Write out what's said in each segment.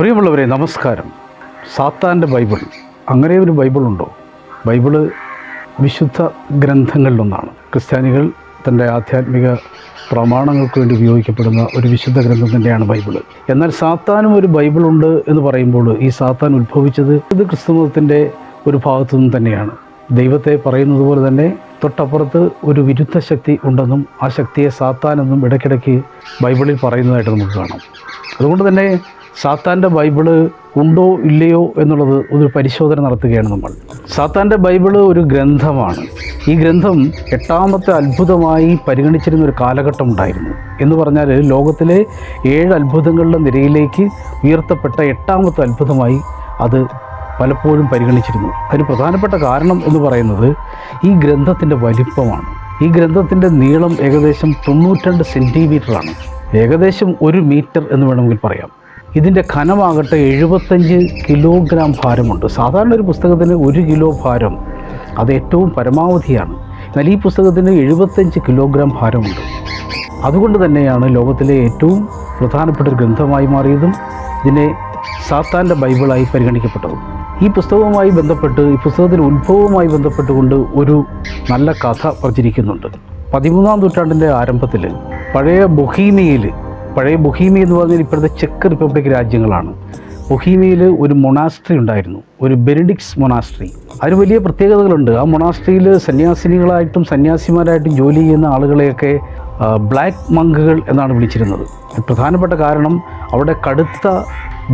പ്രിയമുള്ളവരെ നമസ്കാരം. സാത്താന്റെ ബൈബിൾ. അങ്ങനെ ഒരു ബൈബിളുണ്ടോ? ബൈബിൾ വിശുദ്ധ ഗ്രന്ഥങ്ങളിലൊന്നാണ്. ക്രിസ്ത്യാനികൾ തന്റെ ആധ്യാത്മിക പ്രമാണങ്ങൾക്ക് വേണ്ടി ഉപയോഗിക്കപ്പെടുന്ന ഒരു വിശുദ്ധ ഗ്രന്ഥം തന്നെയാണ് ബൈബിൾ എന്നാൽ സാത്താനും ഒരു ബൈബിളുണ്ട് എന്ന് പറയുമ്പോൾ ഈ സാത്താൻ ഉത്ഭവിച്ചത് ഇത് ക്രിസ്തുമതത്തിന്റെ ഒരു ഭാഗത്തു നിന്ന് തന്നെയാണ്. ദൈവത്തെ പറയുന്നത് പോലെ തന്നെ തൊട്ടപ്പുറത്ത് ഒരു വിരുദ്ധ ശക്തി ഉണ്ടെന്നും ആ ശക്തിയെ സാത്താനെന്നും ഇടയ്ക്കിടയ്ക്ക് ബൈബിളിൽ പറയുന്നതായിട്ട് നമുക്ക് കാണാം. അതുകൊണ്ട് തന്നെ സാത്താന്റെ ബൈബിൾ ഉണ്ടോ ഇല്ലയോ എന്നുള്ളത് ഒരു പരിശോധന നടത്തുകയാണ് നമ്മൾ. സാത്താന്റെ ബൈബിൾ ഒരു ഗ്രന്ഥമാണ്. ഈ ഗ്രന്ഥം എട്ടാമത്തെ അത്ഭുതമായി പരിഗണിച്ചിരുന്ന ഒരു കാലഘട്ടം ഉണ്ടായിരുന്നു. എന്ന് പറഞ്ഞാൽ ലോകത്തിലെ ഏഴ് അത്ഭുതങ്ങളുടെ നിരയിലേക്ക് ഉയർത്തപ്പെട്ട എട്ടാമത്തെ അത്ഭുതമായി അത് പലപ്പോഴും പരിഗണിച്ചിരുന്നു. അതിന് പ്രധാനപ്പെട്ട കാരണം എന്ന് പറയുന്നത് ഈ ഗ്രന്ഥത്തിന്റെ വലിപ്പമാണ്. ഈ ഗ്രന്ഥത്തിന്റെ നീളം ഏകദേശം തൊണ്ണൂറ്റിരണ്ട് സെന്റിമീറ്ററാണ് ഏകദേശം ഒരു മീറ്റർ എന്ന് വേണമെങ്കിൽ പറയാം. ഇതിന്റെ ഘനമാകട്ടെ എഴുപത്തഞ്ച് കിലോഗ്രാം ഭാരമുണ്ട്. സാധാരണ ഒരു പുസ്തകത്തിന് ഒരു കിലോ ഭാരം അത് ഏറ്റവും പരമാവധിയാണ്. എന്നാൽ ഈ പുസ്തകത്തിന് എഴുപത്തഞ്ച് കിലോഗ്രാം ഭാരമുണ്ട്. അതുകൊണ്ട് തന്നെയാണ് ലോകത്തിലെ ഏറ്റവും പ്രധാനപ്പെട്ട ഒരു ഗ്രന്ഥമായി മാറിയതും ഇതിനെ സാത്താന്റെ ബൈബിളായി പരിഗണിക്കപ്പെട്ടതും. ഈ പുസ്തകവുമായി ബന്ധപ്പെട്ട് ഈ പുസ്തകത്തിന്റെ ഉത്ഭവവുമായി ബന്ധപ്പെട്ടുകൊണ്ട് ഒരു നല്ല കഥ പ്രചരിക്കുന്നുണ്ട്. പതിമൂന്നാം നൂറ്റാണ്ടിന്റെ ആരംഭത്തിൽ പഴയ ബൊഹീമിയയിൽ പഴയ ബൊഹീമിയ എന്ന് പറഞ്ഞാൽ ഇപ്പോഴത്തെ ചെക്ക് റിപ്പബ്ലിക് രാജ്യങ്ങളാണ്. ബൊഹീമിയയിൽ ഒരു മൊണാസ്ട്രി ഉണ്ടായിരുന്നു. ഒരു ബെനഡിക്സ് മൊണാസ്ട്രി. അതിന് വലിയ പ്രത്യേകതകളുണ്ട്. ആ മൊണാസ്ട്രിയിൽ സന്യാസിനികളായിട്ടും സന്യാസിമാരായിട്ടും ജോലി ചെയ്യുന്ന ആളുകളെയൊക്കെ ബ്ലാക്ക് മങ്കുകൾ എന്നാണ് വിളിച്ചിരുന്നത്. പ്രധാനപ്പെട്ട കാരണം അവിടെ കടുത്ത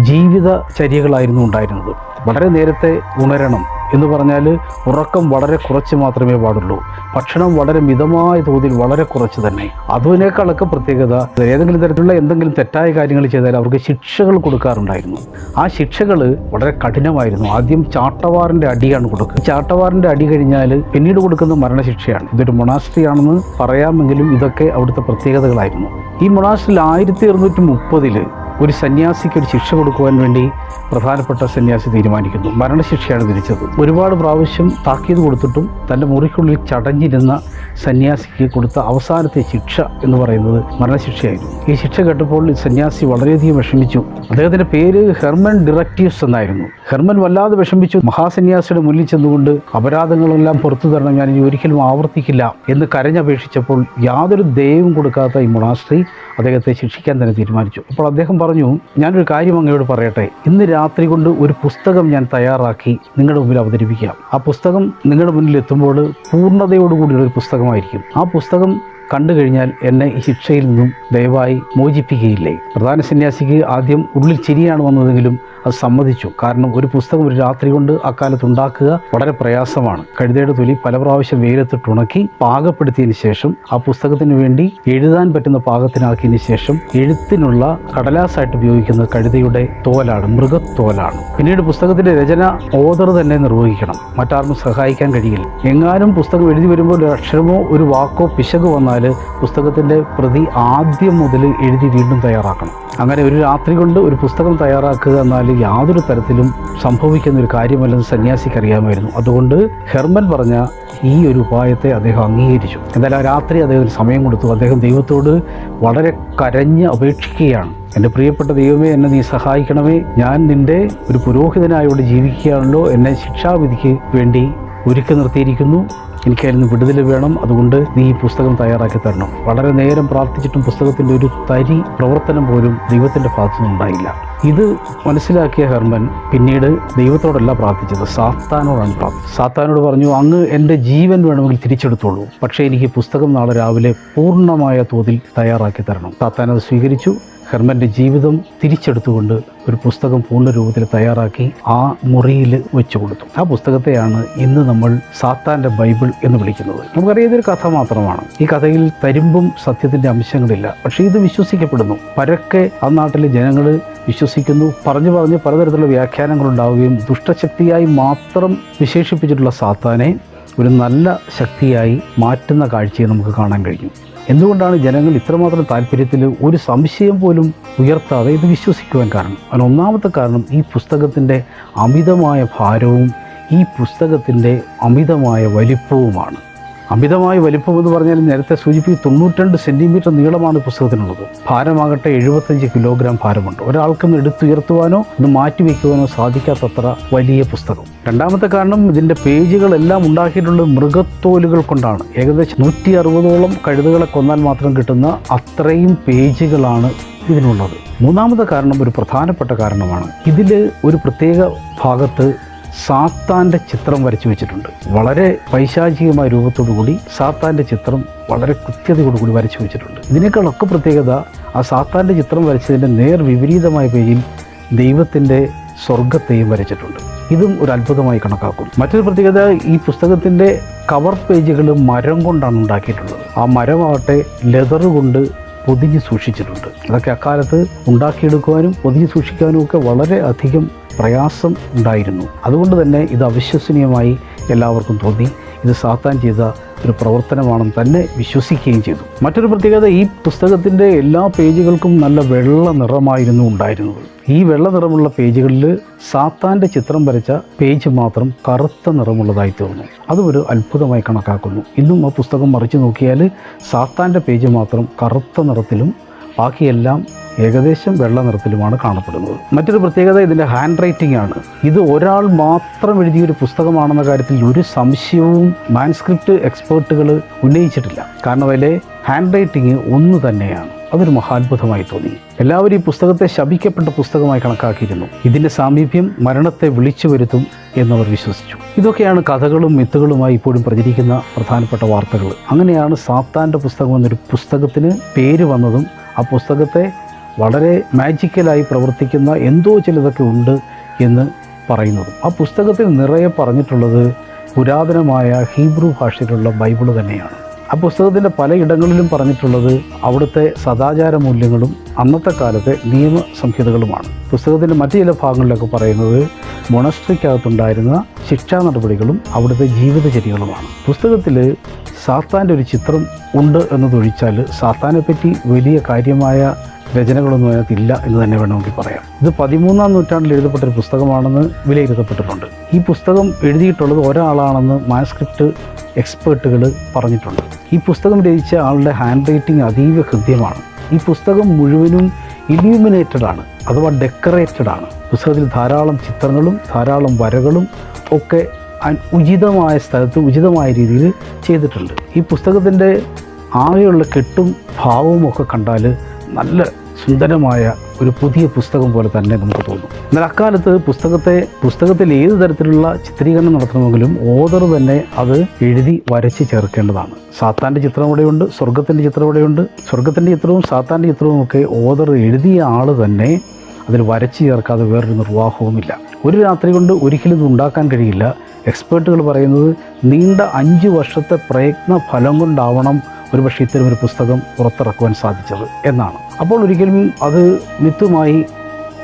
ജീവിത ചര്യകളായിരുന്നു ഉണ്ടായിരുന്നത്. വളരെ നേരത്തെ ഉണരണം. എന്ന് പറഞ്ഞാൽ ഉറക്കം വളരെ കുറച്ച് മാത്രമേ പാടുള്ളൂ. ഭക്ഷണം വളരെ മിതമായ തോതിൽ വളരെ കുറച്ച് തന്നെ. അതിനേക്കാളൊക്കെ പ്രത്യേകത ഏതെങ്കിലും തരത്തിലുള്ള എന്തെങ്കിലും തെറ്റായ കാര്യങ്ങൾ ചെയ്താൽ അവർക്ക് ശിക്ഷകൾ കൊടുക്കാറുണ്ടായിരുന്നു. ആ ശിക്ഷകൾ വളരെ കഠിനമായിരുന്നു. ആദ്യം ചാട്ടവാറിന്റെ അടിയാണ് കൊടുക്കുക. ചാട്ടവാറിന്റെ അടി കഴിഞ്ഞാൽ പിന്നീട് കൊടുക്കുന്ന മരണശിക്ഷയാണ്. ഇതൊരു മൊണാസ്ട്രി ആണെന്ന് പറയാമെങ്കിലും ഇതൊക്കെ അവിടുത്തെ പ്രത്യേകതകളായിരുന്നു. ഈ മൊണാസ്ട്രിയിൽ ആയിരത്തി അറുന്നൂറ്റി മുപ്പതിൽ ഒരു സന്യാസിക്ക് ഒരു ശിക്ഷ കൊടുക്കുവാൻ വേണ്ടി പ്രധാനപ്പെട്ട സന്യാസി തീരുമാനിക്കുന്നു. മരണശിക്ഷയാണ് വിധിച്ചത്. ഒരുപാട് പ്രാവശ്യം താക്കീത് കൊടുത്തിട്ടും തന്റെ മുറിക്കുള്ളിൽ ചടഞ്ഞിരുന്ന സന്യാസിക്ക് കൊടുത്ത അവസാനത്തെ ശിക്ഷ എന്ന് പറയുന്നത് മരണശിക്ഷയായിരുന്നു. ഈ ശിക്ഷ കേട്ടപ്പോൾ സന്യാസി വളരെയധികം വിഷമിച്ചു. അദ്ദേഹത്തിന്റെ പേര് ഹെർമൻ ഡിറക്റ്റീവ്സ് എന്നായിരുന്നു. ഹെർമൻ വല്ലാതെ വിഷമിച്ചു. മഹാസന്യാസിയുടെ മുന്നിൽ ചെന്നുകൊണ്ട് അപരാധങ്ങളെല്ലാം പുറത്തു തരണം ഞാൻ ഇനി ഒരിക്കലും ആവർത്തിക്കില്ല എന്ന് കരഞ്ഞപേക്ഷിച്ചപ്പോൾ യാതൊരു ദയവും കൊടുക്കാത്ത ഈ മൊണാസ്ട്രി അദ്ദേഹത്തെ ശിക്ഷിക്കാൻ തന്നെ തീരുമാനിച്ചു. അപ്പോൾ അദ്ദേഹം പറഞ്ഞു ഞാനൊരു കാര്യം അങ്ങയോട് പറയട്ടെ. ഇന്ന് രാത്രി കൊണ്ട് ഒരു പുസ്തകം ഞാൻ തയ്യാറാക്കി നിങ്ങളുടെ മുമ്പിൽ അവതരിപ്പിക്കാം. ആ പുസ്തകം നിങ്ങളുടെ മുന്നിൽ എത്തുമ്പോൾ പൂർണതയോടുകൂടിയുള്ള ഒരു പുസ്തകമായിരിക്കും. ആ പുസ്തകം കണ്ടു കഴിഞ്ഞാൽ എന്നെ ഈ ശിക്ഷയിൽ നിന്നും ദയവായി മോചിപ്പിക്കുകയില്ലേ? പ്രധാന സന്യാസിക്ക് ആദ്യം ഉള്ളിൽ ചിരിയാണ് വന്നതെങ്കിലും അത് സമ്മതിച്ചു. കാരണം ഒരു പുസ്തകം ഒരു രാത്രി കൊണ്ട് അക്കാലത്ത് ഉണ്ടാക്കുക വളരെ പ്രയാസമാണ്. കഴുതയുടെ തൊലി പല പ്രാവശ്യം വെയിലത്തിട്ട് ഉണക്കി പാകപ്പെടുത്തിയതിന് ശേഷം ആ പുസ്തകത്തിന് വേണ്ടി എഴുതാൻ പറ്റുന്ന പാകത്തിനാക്കിയതിന് ശേഷം എഴുത്തിനുള്ള കടലാസായിട്ട് ഉപയോഗിക്കുന്ന കഴുതയുടെ തോലാണ് മൃഗത്തോലാണ്. പിന്നീട് പുസ്തകത്തിന്റെ രചന ഓദർ തന്നെ നിർവഹിക്കണം. മറ്റാർക്കും സഹായിക്കാൻ കഴിയില്ല. എങ്ങാനും പുസ്തകം എഴുതി വരുമ്പോൾ ഒരു അക്ഷരമോ ഒരു വാക്കോ പിശക് വന്നാൽ പുസ്തകത്തിന്റെ പ്രതി ആദ്യം മുതൽ എഴുതി വീണ്ടും തയ്യാറാക്കണം. അങ്ങനെ ഒരു രാത്രി കൊണ്ട് ഒരു പുസ്തകം തയ്യാറാക്കുക എന്നാൽ യാതൊരു തരത്തിലും സംഭവിക്കുന്ന ഒരു കാര്യമല്ലെന്ന് സന്യാസിക്ക് അറിയാമായിരുന്നു. അതുകൊണ്ട് ഹെർമൻ പറഞ്ഞ ഈ ഒരു ഉപായത്തെ അദ്ദേഹം അംഗീകരിച്ചു. എന്നാൽ ആ രാത്രി അദ്ദേഹത്തിന് സമയം കൊടുത്തു. അദ്ദേഹം ദൈവത്തോട് വളരെ കരഞ്ഞ് അപേക്ഷിക്കുകയാണ്. എന്റെ പ്രിയപ്പെട്ട ദൈവമേ എന്നെ നീ സഹായിക്കണമേ. ഞാൻ നിന്റെ ഒരു പുരോഹിതനായോട് ജീവിക്കുകയാണല്ലോ. എന്നെ ശിക്ഷാവിധിക്ക് വേണ്ടി ഒരുക്കി നിർത്തിയിരിക്കുന്നു. എനിക്കതിൽ നിന്ന് വിടുതൽ വേണം. അതുകൊണ്ട് നീ ഈ പുസ്തകം തയ്യാറാക്കി തരണം. വളരെ നേരം പ്രാർത്ഥിച്ചിട്ടും പുസ്തകത്തിന്റെ ഒരു തരി പ്രവർത്തനം പോലും ദൈവത്തിന്റെ ഭാഗത്തുനിന്ന് ഉണ്ടായില്ല ഇത് മനസ്സിലാക്കിയ ഹെർമൻ പിന്നീട് ദൈവത്തോടല്ല പ്രാർത്ഥിച്ചത്. സാത്താനോടാണ് പ്രാർത്ഥിച്ചത്. സാത്താനോട് പറഞ്ഞു അങ്ങ് എന്റെ ജീവൻ വേണമെങ്കിൽ തിരിച്ചെടുത്തോളൂ. പക്ഷേ എനിക്ക് പുസ്തകം നാളെ രാവിലെ പൂർണമായ തോതിൽ തയ്യാറാക്കി തരണം. സാത്താൻ അത് സ്വീകരിച്ചു. ഹെർമന്റെ ജീവിതം തിരിച്ചെടുത്തുകൊണ്ട് ഒരു പുസ്തകം പൂർണ രൂപത്തിൽ തയ്യാറാക്കി ആ മുറിയിൽ വെച്ചു കൊടുത്തു. ആ പുസ്തകത്തെയാണ് ഇന്ന് നമ്മൾ സാത്താന്റെ ബൈബിൾ എന്ന് വിളിക്കുന്നത്. നമുക്കറിയാം ഇതൊരു കഥ മാത്രമാണ്. ഈ കഥയിൽ തരുമ്പും സത്യത്തിന്റെ അംശങ്ങളില്ല. പക്ഷേ ഇത് വിശ്വസിക്കപ്പെടുന്നു. പരക്കെ ആ നാട്ടിലെ ജനങ്ങൾ വിശ്വസിക്കുന്നു. പറഞ്ഞു പറഞ്ഞ് പലതരത്തിലുള്ള വ്യാഖ്യാനങ്ങളുണ്ടാവുകയും ദുഷ്ടശക്തിയായി മാത്രം വിശേഷിപ്പിച്ചിട്ടുള്ള സാത്താനെ ഒരു നല്ല ശക്തിയായി മാറ്റുന്ന കാഴ്ചയെ നമുക്ക് കാണാൻ കഴിഞ്ഞു എന്തുകൊണ്ടാണ് ജനങ്ങൾ ഇത്രമാത്രം താല്പര്യത്തിൽ ഒരു സംശയം പോലും ഉയർത്താതെ ഇത് വിശ്വസിക്കുവാൻ കാരണം? അതിന് ഒന്നാമത്തെ കാരണം ഈ പുസ്തകത്തിന്റെ അമിതമായ ഭാരവും ഈ പുസ്തകത്തിന്റെ അമിതമായ വലിപ്പവുമാണ്. അമിതമായ വലിപ്പം എന്ന് പറഞ്ഞാൽ നേരത്തെ സൂചിപ്പിച്ച് തൊണ്ണൂറ്റിരണ്ട് സെന്റിമീറ്റർ നീളമാണ് പുസ്തകത്തിനുള്ളത്. ഭാരമാകട്ടെ എഴുപത്തഞ്ച് കിലോഗ്രാം ഭാരമുണ്ട്. ഒരാൾക്കൊന്ന് എടുത്തുയർത്തുവാനോ ഒന്ന് മാറ്റിവെക്കുവാനോ സാധിക്കാത്തത്ര വലിയ പുസ്തകം. രണ്ടാമത്തെ കാരണം ഇതിന്റെ പേജുകളെല്ലാം ഉണ്ടാക്കിയിട്ടുള്ളത് മൃഗത്തോലുകൾ കൊണ്ടാണ്. ഏകദേശം നൂറ്റി അറുപതോളം കഴുതുകളെ കൊന്നാൽ മാത്രം കിട്ടുന്ന അത്രയും പേജുകളാണ് ഇതിനുള്ളത്. മൂന്നാമത്തെ കാരണം ഒരു പ്രധാനപ്പെട്ട കാരണമാണ്. ഇതിൽ ഒരു പ്രത്യേക ഭാഗത്ത് സാത്താന്റെ ചിത്രം വരച്ചു വെച്ചിട്ടുണ്ട്. വളരെ പൈശാചികമായ രൂപത്തോടു കൂടി ചിത്രം വളരെ കൃത്യതയോടുകൂടി വരച്ചു വെച്ചിട്ടുണ്ട്. ഇതിനേക്കാളൊക്കെ പ്രത്യേകത ആ സാത്താന്റെ ചിത്രം വരച്ചതിന്റെ നേർ വിപരീതമായ പേജിൽ ദൈവത്തിന്റെ സ്വർഗത്തെയും വരച്ചിട്ടുണ്ട്. ഇതും ഒരു അത്ഭുതമായി കണക്കാക്കും മറ്റൊരു പ്രത്യേകത ഈ പുസ്തകത്തിന്റെ കവർ പേജുകൾ മരം കൊണ്ടാണ് ഉണ്ടാക്കിയിട്ടുള്ളത്. ആ മരമാകട്ടെ ലെതർ കൊണ്ട് പൊതിഞ്ഞ് സൂക്ഷിച്ചിട്ടുണ്ട്. അതൊക്കെ അക്കാലത്ത് ഉണ്ടാക്കിയെടുക്കുവാനും പൊതിഞ്ഞ് സൂക്ഷിക്കാനും ഒക്കെ വളരെ അധികം പ്രയാസം ഉണ്ടായിരുന്നു. അതുകൊണ്ട് തന്നെ ഇത് അവിശ്വസനീയമായി എല്ലാവർക്കും തോന്നി. ഇത് സാത്താൻ ചെയ്ത ഒരു പ്രവർത്തനമാണെന്ന് തന്നെ വിശ്വസിക്കുകയും ചെയ്തു. മറ്റൊരു പ്രത്യേകത ഈ പുസ്തകത്തിന്റെ എല്ലാ പേജുകൾക്കും നല്ല വെള്ള നിറമായിരുന്നു ഉണ്ടായിരുന്നത്. ഈ വെള്ള നിറമുള്ള പേജുകളിൽ സാത്താന്റെ ചിത്രം വരച്ച പേജ് മാത്രം കറുത്ത നിറമുള്ളതായി തീർന്നു അതും ഒരു അത്ഭുതമായി കണക്കാക്കുന്നു. ഇന്നും ആ പുസ്തകം മറിച്ചു നോക്കിയാൽ സാത്താന്റെ പേജ് മാത്രം കറുത്ത നിറത്തിലും ബാക്കിയെല്ലാം ഏകദേശം വെള്ള നിറത്തിലുമാണ് കാണപ്പെടുന്നത്. മറ്റൊരു പ്രത്യേകത ഇതിന്റെ ഹാൻഡ് റൈറ്റിംഗ് ആണ്. ഇത് ഒരാൾ മാത്രം എഴുതിയ ഒരു പുസ്തകമാണെന്ന കാര്യത്തിൽ ഒരു സംശയവും മാൻസ്ക്രിപ്റ്റ് എക്സ്പേർട്ടുകൾ ഉന്നയിച്ചിട്ടില്ല. കാരണം അതിലെ ഹാൻഡ് റൈറ്റിംഗ് ഒന്ന് തന്നെയാണ്. അതൊരു മഹാത്ഭുതമായി തോന്നി. എല്ലാവരും ഈ പുസ്തകത്തെ ശപിക്കപ്പെട്ട പുസ്തകമായി കണക്കാക്കിയിരുന്നു. ഇതിന്റെ സാമീപ്യം മരണത്തെ വിളിച്ചു വരുത്തും എന്നവർ വിശ്വസിച്ചു. ഇതൊക്കെയാണ് കഥകളും മിത്തുകളുമായി ഇപ്പോഴും പ്രചരിക്കുന്ന പ്രധാനപ്പെട്ട വാർത്തകൾ അങ്ങനെയാണ് സാത്താന്റെ പുസ്തകം എന്നൊരു പുസ്തകത്തിന് പേര് വന്നതും ആ പുസ്തകത്തെ വളരെ മാജിക്കലായി പ്രവർത്തിക്കുന്ന എന്തോ ചിലതൊക്കെ ഉണ്ട് എന്ന് പറയുന്നതും. ആ പുസ്തകത്തിൽ നിറയെ പറഞ്ഞിട്ടുള്ളത് പുരാതനമായ ഹീബ്രു ഭാഷയിലുള്ള ബൈബിൾ തന്നെയാണ്. ആ പുസ്തകത്തിന്റെ പലയിടങ്ങളിലും പറഞ്ഞിട്ടുള്ളത് അവിടുത്തെ സദാചാര മൂല്യങ്ങളും അന്നത്തെ കാലത്തെ നിയമ സംഹിതകളുമാണ്. പുസ്തകത്തിന്റെ മറ്റു ചില ഭാഗങ്ങളിലൊക്കെ പറയുന്നത് മൊണസ്ട്രിക്കകത്തുണ്ടായിരുന്ന ശിക്ഷാ നടപടികളും അവിടുത്തെ ജീവിതചര്യകളുമാണ്. പുസ്തകത്തിൽ സാത്താന്റെ ഒരു ചിത്രം ഉണ്ട് എന്നതൊഴിച്ചാൽ സാത്താനെപ്പറ്റി വലിയ കാര്യമായ രചനകളൊന്നും അതിനകത്തില്ല എന്ന് തന്നെ വേണമെങ്കിൽ പറയാം. ഇത് പതിമൂന്നാം നൂറ്റാണ്ടിൽ എഴുതപ്പെട്ട ഒരു പുസ്തകമാണെന്ന് വിലയിരുത്തപ്പെട്ടിട്ടുണ്ട്. ഈ പുസ്തകം എഴുതിയിട്ടുള്ളത് ഒരാളാണെന്ന് മാനസ്ക്രിപ്റ്റ് എക്സ്പേർട്ടുകൾ പറഞ്ഞിട്ടുണ്ട്. ഈ പുസ്തകം രചിച്ച ആളുടെ ഹാൻഡ് റൈറ്റിംഗ് അതീവ ഹൃദ്യമാണ് ഈ പുസ്തകം മുഴുവനും ഇല്യൂമിനേറ്റഡ് ആണ് അഥവാ ഡെക്കറേറ്റഡ് ആണ്. പുസ്തകത്തിൽ ധാരാളം ചിത്രങ്ങളും ധാരാളം വരകളും ഒക്കെ ഉചിതമായ സ്ഥലത്ത് ഉചിതമായ രീതിയിൽ ചെയ്തിട്ടുണ്ട്. ഈ പുസ്തകത്തിന്റെ ആകെയുള്ള കെട്ടും ഭാവവും ഒക്കെ കണ്ടാൽ നല്ല സുന്ദരമായ ഒരു പുതിയ പുസ്തകം പോലെ തന്നെ നമുക്ക് തോന്നും. എന്നാൽ അക്കാലത്ത് പുസ്തകത്തെ പുസ്തകത്തിൽ ഏത് തരത്തിലുള്ള ചിത്രീകരണം നടത്തണമെങ്കിലും ഓദർ തന്നെ അത് എഴുതി വരച്ച് ചേർക്കേണ്ടതാണ്. സാത്താന്റെ ചിത്രം ഇവിടെയുണ്ട് സ്വർഗത്തിന്റെ ചിത്രം ഇവിടെയുണ്ട് സ്വർഗത്തിന്റെ ചിത്രവും സാത്താന്റെ ചിത്രവും ഒക്കെ ഓദർ എഴുതിയ ആൾ തന്നെ അതിൽ വരച്ച് ചേർക്കാതെ വേറൊരു നിർവാഹവുമില്ല. ഒരു രാത്രി കൊണ്ട് ഒരിക്കലും ഇത് ഉണ്ടാക്കാൻ കഴിയില്ല. എക്സ്പേർട്ടുകൾ പറയുന്നത് നീണ്ട അഞ്ച് വർഷത്തെ പ്രയത്ന ഫലം കൊണ്ടാവണം ഒരുപക്ഷെ ഇത്തരം ഒരു പുസ്തകം പുറത്തിറക്കുവാൻ സാധിച്ചത് എന്നാണ്. അപ്പോൾ ഒരിക്കലും അത് മിത്തുമായി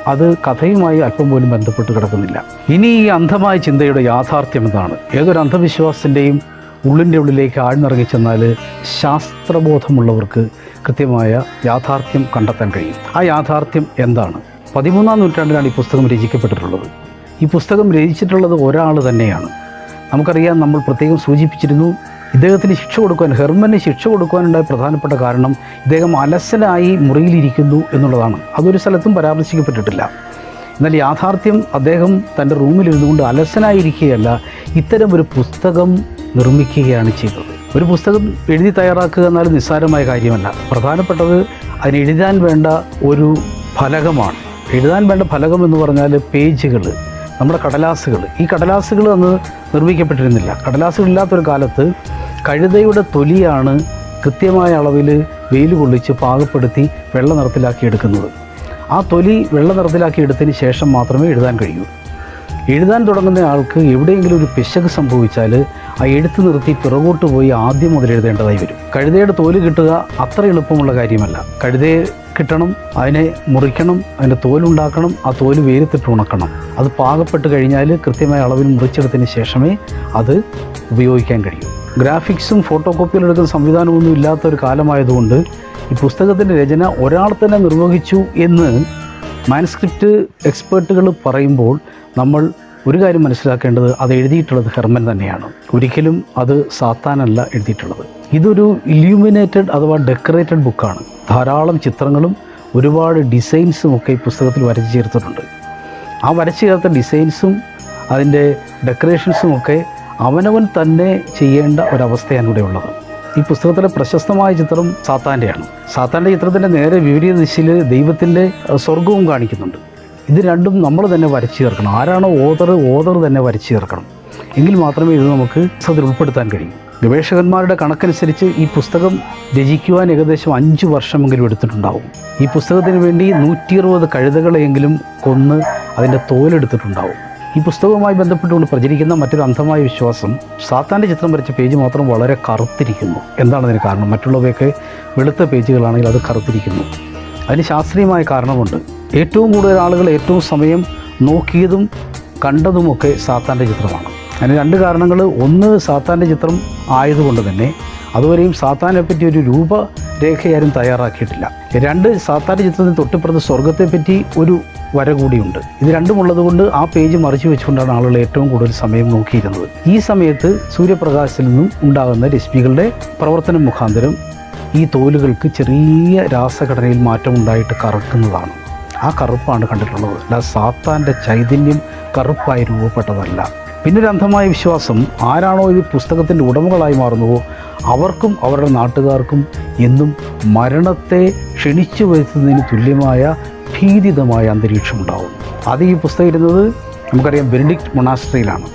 അത് കഥയുമായി അല്പം പോലും ബന്ധപ്പെട്ട് കിടക്കുന്നില്ല. ഇനി ഈ അന്ധമായ ചിന്തയുടെ യാഥാർത്ഥ്യം എന്താണ് ഏതൊരു അന്ധവിശ്വാസത്തിന്റെയും ഉള്ളിന്റെ ഉള്ളിലേക്ക് ആഴ്ന്നിറങ്ങി ചെന്നാൽ ശാസ്ത്രബോധമുള്ളവർക്ക് കൃത്യമായ യാഥാർത്ഥ്യം കണ്ടെത്താൻ കഴിയും. ആ യാഥാർത്ഥ്യം എന്താണ്? പതിമൂന്നാം നൂറ്റാണ്ടിലാണ് ഈ പുസ്തകം രചിക്കപ്പെട്ടിട്ടുള്ളത്. ഈ പുസ്തകം രചിച്ചിട്ടുള്ളത് ഒരാൾ തന്നെയാണ്. നമുക്കറിയാം നമ്മൾ പ്രത്യേകം സൂചിപ്പിച്ചിരുന്നു ഇദ്ദേഹത്തിന് ശിക്ഷ കൊടുക്കുവാൻ ഹെർമന് ശിക്ഷ കൊടുക്കുവാനുണ്ടായ പ്രധാനപ്പെട്ട കാരണം ഇദ്ദേഹം അലസനായി മുറിയിലിരിക്കുന്നു എന്നുള്ളതാണ്. അതൊരു സ്ഥലത്തും പരാമർശിക്കപ്പെട്ടിട്ടില്ല. എന്നാൽ യാഥാർത്ഥ്യം അദ്ദേഹം തന്റെ റൂമിലിരുന്നുകൊണ്ട് അലസനായിരിക്കുകയല്ല ഇത്തരം ഒരു പുസ്തകം നിർമ്മിക്കുകയാണ് ചെയ്തത്. ഒരു പുസ്തകം എഴുതി തയ്യാറാക്കുക എന്നാൽ നിസ്സാരമായ കാര്യമല്ല. പ്രധാനപ്പെട്ടത് അതിന് എഴുതാൻ വേണ്ട ഒരു ഫലകമാണ്. എഴുതാൻ വേണ്ട ഫലകം എന്ന് പറഞ്ഞാൽ പേജുകൾ നമ്മുടെ കടലാസുകൾ. ഈ കടലാസുകൾ അന്ന് നിർമ്മിക്കപ്പെട്ടിരുന്നില്ല. കടലാസുകളില്ലാത്തൊരു കാലത്ത് കഴുതയുടെ തൊലിയാണ് കൃത്യമായ അളവിൽ വെയിൽ കൊള്ളിച്ച് പാകപ്പെടുത്തി വെള്ള നിറത്തിലാക്കി എടുക്കുന്നത്. ആ തൊലി വെള്ള നിറത്തിലാക്കി എടുത്തതിന് ശേഷം മാത്രമേ എഴുതാൻ കഴിയൂ. എഴുതാൻ തുടങ്ങുന്ന ആൾക്ക് എവിടെയെങ്കിലും ഒരു പിശക് സംഭവിച്ചാൽ ആ എഴുത്ത് നിർത്തി പിറകോട്ട് പോയി ആദ്യം മുതൽ എഴുതേണ്ടതായി വരും. കഴുതയുടെ തോൽ കിട്ടുക അത്ര എളുപ്പമുള്ള കാര്യമല്ല. കഴുതയെ കിട്ടണം അതിനെ മുറിക്കണം അതിന്റെ തോലുണ്ടാക്കണം ആ തോൽ വേരിത്തിട്ട് ഉണക്കണം. അത് പാകപ്പെട്ട് കഴിഞ്ഞാൽ കൃത്യമായ അളവിൽ മുറിച്ചെടുത്തതിന് ശേഷമേ അത് ഉപയോഗിക്കാൻ കഴിയൂ. ഗ്രാഫിക്സും ഫോട്ടോ കോപ്പികൾ എടുക്കുന്ന സംവിധാനമൊന്നും ഇല്ലാത്ത ഒരു കാലമായതുകൊണ്ട് ഈ പുസ്തകത്തിന്റെ രചന ഒരാൾ തന്നെ നിർവഹിച്ചു എന്ന് മാനസ്ക്രിപ്റ്റ് എക്സ്പേർട്ടുകൾ പറയുമ്പോൾ നമ്മൾ ഒരു കാര്യം മനസ്സിലാക്കേണ്ടത് അത് എഴുതിയിട്ടുള്ളത് ഹെർമൻ തന്നെയാണ്. ഒരിക്കലും അത് സാത്താനല്ല എഴുതിയിട്ടുള്ളത്. ഇതൊരു ഇല്യൂമിനേറ്റഡ് അഥവാ ഡെക്കറേറ്റഡ് ബുക്കാണ്. ധാരാളം ചിത്രങ്ങളും ഒരുപാട് ഡിസൈൻസും ഒക്കെ ഈ പുസ്തകത്തിൽ വരച്ചു ചേർത്തിട്ടുണ്ട്. ആ വരച്ചു ചേർത്ത ഡിസൈൻസും അതിന്റെ ഡെക്കറേഷൻസും ഒക്കെ അവനവൻ തന്നെ ചെയ്യേണ്ട ഒരവസ്ഥയാണ് ഇവിടെ ഉള്ളത് ഈ പുസ്തകത്തിലെ പ്രശസ്തമായ ചിത്രം സാത്താന്റെയാണ്. സാത്താന്റെ ചിത്രത്തിന്റെ നേരെ വിപരീത ദിശയിൽ ദൈവത്തിന്റെ സ്വർഗവും കാണിക്കുന്നുണ്ട്. ഇത് രണ്ടും നമ്മൾ തന്നെ വരച്ചു ചേർക്കണം. ആരാണോ ഓതർ ഓതർ തന്നെ വരച്ചു ചേർക്കണം. എങ്കിൽ മാത്രമേ ഇത് നമുക്ക് പുസ്തകത്തിൽ ഉൾപ്പെടുത്താൻ കഴിയൂ. ഗവേഷകന്മാരുടെ കണക്കനുസരിച്ച് ഈ പുസ്തകം രചിക്കുവാൻ ഏകദേശം അഞ്ച് വർഷമെങ്കിലും എടുത്തിട്ടുണ്ടാവും. ഈ പുസ്തകത്തിന് വേണ്ടി നൂറ്റി അറുപത് കഴുതകളെയെങ്കിലും കൊന്ന് അതിന്റെ തോലെടുത്തിട്ടുണ്ടാവും. ഈ പുസ്തകവുമായി ബന്ധപ്പെട്ടുകൊണ്ട് പ്രചരിക്കുന്ന മറ്റൊരു അന്ധമായ വിശ്വാസം സാത്താന്റെ ചിത്രം വരച്ച പേജ് മാത്രം വളരെ കറുത്തിരിക്കുന്നു. എന്താണ് അതിന് കാരണം? മറ്റുള്ളവയൊക്കെ വെളുത്ത പേജുകളാണെങ്കിൽ അത് കറുത്തിരിക്കുന്നു. അതിന് ശാസ്ത്രീയമായ കാരണമുണ്ട്. ഏറ്റവും കൂടുതൽ ആളുകൾ ഏറ്റവും സമയം നോക്കിയതും കണ്ടതുമൊക്കെ സാത്താന്റെ ചിത്രമാണ്. അതിന് രണ്ട് കാരണങ്ങൾ. ഒന്ന് സാത്താന്റെ ചിത്രം ആയതുകൊണ്ട് തന്നെ അതുവരെയും സാത്താനെ പറ്റി ഒരു രൂപരേഖയാരും തയ്യാറാക്കിയിട്ടില്ല. രണ്ട് സാത്താരി ചിത്രത്തിന് തൊട്ടിപ്പുറത്ത് സ്വർഗത്തെപ്പറ്റി ഒരു വര കൂടിയുണ്ട്. ഇത് രണ്ടും ഉള്ളതുകൊണ്ട് ആ പേജ് മറിച്ചു വെച്ചുകൊണ്ടാണ് ആളുകൾ ഏറ്റവും കൂടുതൽ സമയം നോക്കിയിരുന്നത്. ഈ സമയത്ത് സൂര്യപ്രകാശത്തിൽ നിന്നും ഉണ്ടാകുന്ന രശ്മികളുടെ പ്രവർത്തനം മുഖാന്തരം ഈ തോലുകൾക്ക് ചെറിയ രാസഘടനയിൽ മാറ്റമുണ്ടായിട്ട് കറുക്കുന്നതാണ്. ആ കറുപ്പാണ് കണ്ടിട്ടുള്ളത്. അല്ല സാത്താന്റെ ചൈതന്യം കറുപ്പായി രൂപപ്പെട്ടതല്ല. പിന്നൊരു അന്ധമായ വിശ്വാസം ആരാണോ ഈ പുസ്തകത്തിന്റെ ഉടമകളായി മാറുന്നുവോ അവർക്കും അവരുടെ നാട്ടുകാർക്കും എന്നും മരണത്തെ ക്ഷണിച്ചു വരുത്തുന്നതിന് തുല്യമായ ഭീതിതമായ അന്തരീക്ഷം ഉണ്ടാവും അത് ഈ പുസ്തകം ഇരുന്നത് നമുക്കറിയാം ബെനഡിക്റ്റ് മൊണാസ്ട്രിയിലാണ്.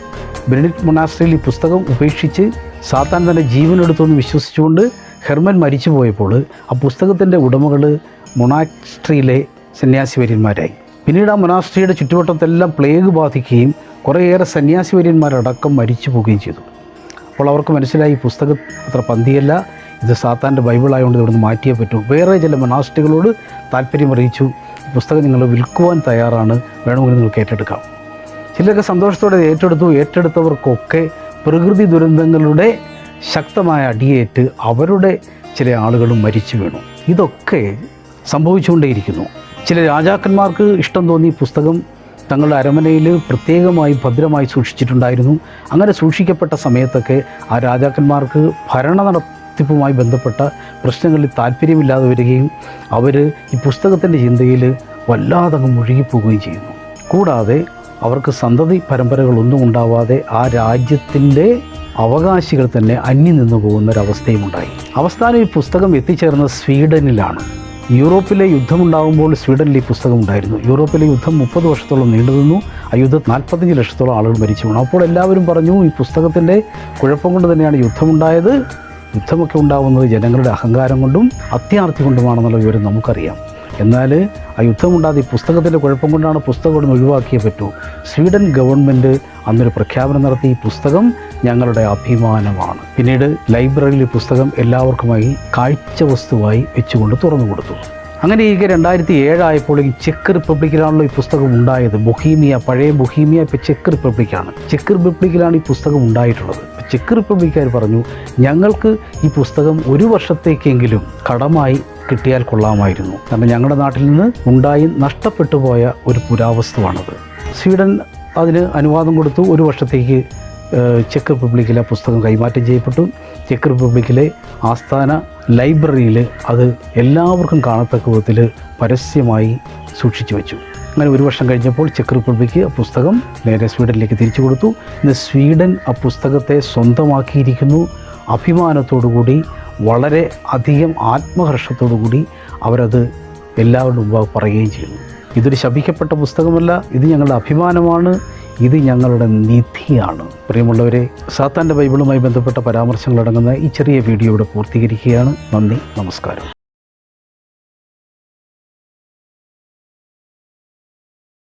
ബെനഡിക്റ്റ് മൊണാസ്ട്രിയിൽ ഈ പുസ്തകം ഉപേക്ഷിച്ച് സാത്താൻ തന്നെ ജീവനെടുത്തുനിന്ന് വിശ്വസിച്ചുകൊണ്ട് ഹെർമൻ മരിച്ചു പോയപ്പോൾ ആ പുസ്തകത്തിന്റെ ഉടമകൾ മൊണാസ്ട്രിയിലെ സന്യാസിവര്യന്മാരായി. പിന്നീട് ആ മൊനാസ്ട്രിയുടെ ചുറ്റുവട്ടത്തെല്ലാം പ്ലേഗ് ബാധിക്കുകയും കുറേയേറെ സന്യാസിവര്യന്മാരടക്കം മരിച്ചു പോവുകയും ചെയ്തു. അപ്പോൾ അവർക്ക് മനസ്സിലായി ഈ പുസ്തകം അത്ര പന്തിയല്ല. ഇത് സാത്താന്റെ ബൈബിളായതുകൊണ്ട് ഇവിടുന്ന് മാറ്റിയേ പറ്റൂ. വേറെ ചില മൊനാസ്ട്രികളോട് താല്പര്യം അറിയിച്ചു. പുസ്തകം നിങ്ങൾ വിൽക്കുവാൻ തയ്യാറാണ്. വേണമെങ്കിൽ നിങ്ങൾക്ക് ഏറ്റെടുക്കാം. ചിലരൊക്കെ സന്തോഷത്തോടെ ഏറ്റെടുത്തു. ഏറ്റെടുത്തവർക്കൊക്കെ പ്രകൃതി ദുരന്തങ്ങളുടെ ശക്തമായ അടിയേറ്റ് അവരുടെ ചില ആളുകളും മരിച്ചു വീണു. ഇതൊക്കെ സംഭവിച്ചുകൊണ്ടേയിരിക്കുന്നു. ചില രാജാക്കന്മാർക്ക് ഇഷ്ടം തോന്നിയ പുസ്തകം തങ്ങളുടെ അരമനയിൽ പ്രത്യേകമായി ഭദ്രമായി സൂക്ഷിച്ചിട്ടുണ്ടായിരുന്നു. അങ്ങനെ സൂക്ഷിക്കപ്പെട്ട സമയത്തൊക്കെ ആ രാജാക്കന്മാർക്ക് ഭരണ നടത്തിപ്പുമായി ബന്ധപ്പെട്ട പ്രശ്നങ്ങളിൽ താല്പര്യമില്ലാതെ വരികയും അവർ ഈ പുസ്തകത്തിന്റെ ചിന്തയിൽ വല്ലാതങ്ങ് മുഴുകിപ്പോവുകയും ചെയ്യുന്നു. കൂടാതെ അവർക്ക് സന്തതി പരമ്പരകളൊന്നും ഉണ്ടാവാതെ ആ രാജ്യത്തിന്റെ അവകാശികൾ തന്നെ അന്യം നിന്നു പോകുന്ന ഒരവസ്ഥയും ഉണ്ടായി അവസാനം ഈ പുസ്തകം എത്തിച്ചേർന്ന സ്വീഡനിലാണ്. യൂറോപ്പിലെ യുദ്ധമുണ്ടാകുമ്പോൾ സ്വീഡനിൽ ഈ പുസ്തകം ഉണ്ടായിരുന്നു യൂറോപ്പിലെ യുദ്ധം മുപ്പത് വർഷത്തോളം നീണ്ടുനിന്നു. ആ യുദ്ധം നാൽപ്പത്തഞ്ച് ലക്ഷത്തോളം ആളുകൾ മരിച്ചു വീണു അപ്പോൾ എല്ലാവരും പറഞ്ഞു ഈ പുസ്തകത്തിന്റെ കുഴപ്പം കൊണ്ട് തന്നെയാണ് യുദ്ധമുണ്ടായത്. യുദ്ധമൊക്കെ ഉണ്ടാകുന്നത് ജനങ്ങളുടെ അഹങ്കാരം കൊണ്ടും അത്യാർത്ഥി കൊണ്ടുമാണെന്നുള്ള വിവരം നമുക്കറിയാം. എന്നാൽ ആ യുദ്ധമുണ്ടാതെ ഈ പുസ്തകത്തിന്റെ കുഴപ്പം കൊണ്ടാണ് പുസ്തകം ഇവിടെ നിന്ന് ഒഴിവാക്കിയേ പറ്റൂ. സ്വീഡൻ ഗവൺമെന്റ് അന്നൊരു പ്രഖ്യാപനം നടത്തി ഈ പുസ്തകം ഞങ്ങളുടെ അഭിമാനമാണ്. പിന്നീട് ലൈബ്രറിയിലെ പുസ്തകം എല്ലാവർക്കുമായി കാഴ്ച വസ്തുവായി വെച്ചുകൊണ്ട് തുറന്നു കൊടുത്തു. അങ്ങനെ ഈ രണ്ടായിരത്തി ഏഴായപ്പോൾ ഈ ചെക്ക് റിപ്പബ്ലിക്കിലാണല്ലോ ഈ പുസ്തകം ഉണ്ടായത്. ബൊഹീമിയ പഴയ ബൊഹീമിയ ഇപ്പോൾ ചെക്ക് റിപ്പബ്ലിക്കാണ്. ചെക്ക് റിപ്പബ്ലിക്കിലാണ് ഈ പുസ്തകം ഉണ്ടായിട്ടുള്ളത്. ചെക്ക് റിപ്പബ്ലിക്കാർ പറഞ്ഞു ഞങ്ങൾക്ക് ഈ പുസ്തകം ഒരു വർഷത്തേക്കെങ്കിലും കടമായി കിട്ടിയാൽ കൊള്ളാമായിരുന്നു. കാരണം ഞങ്ങളുടെ നാട്ടിൽ നിന്ന് ഉണ്ടായി നഷ്ടപ്പെട്ടു പോയ ഒരു പുരാവസ്തുവാണത്. സ്വീഡൻ അതിന് അനുവാദം കൊടുത്തു ഒരു വർഷത്തേക്ക് ചെക്ക് റിപ്പബ്ലിക്കിലെ പുസ്തകം കൈമാറ്റം ചെയ്യപ്പെട്ടു. ചെക്ക് റിപ്പബ്ലിക്കിലെ ആസ്ഥാന ലൈബ്രറിയിൽ അത് എല്ലാവർക്കും കാണത്തക്ക വിധത്തിൽ പരസ്യമായി സൂക്ഷിച്ചു വെച്ചു. അങ്ങനെ ഒരു വർഷം കഴിഞ്ഞപ്പോൾ ചെക്ക് റിപ്പബ്ലിക്ക് പുസ്തകം നേരെ സ്വീഡനിലേക്ക് തിരിച്ചു കൊടുത്തു. ഇന്ന് സ്വീഡൻ ആ പുസ്തകത്തെ സ്വന്തമാക്കിയിരിക്കുന്നു. അഭിമാനത്തോടു കൂടി വളരെ അധികം ആത്മഹർഷത്തോടു കൂടി അവരത് എല്ലാവരുടെ മുമ്പാകെ പറയുകയും ചെയ്യുന്നു. ഇതൊരു ശപിക്കപ്പെട്ട പുസ്തകമല്ല ഇത് ഞങ്ങളുടെ അഭിമാനമാണ് ഇത് ഞങ്ങളുടെ നിധിയാണ്. പ്രിയമുള്ളവരെ സാത്താന്റെ ബൈബിളുമായി ബന്ധപ്പെട്ട പരാമർശങ്ങൾ അടങ്ങുന്ന ഈ ചെറിയ വീഡിയോ ഇവിടെ പൂർത്തീകരിക്കുകയാണ്. നന്ദി നമസ്കാരം.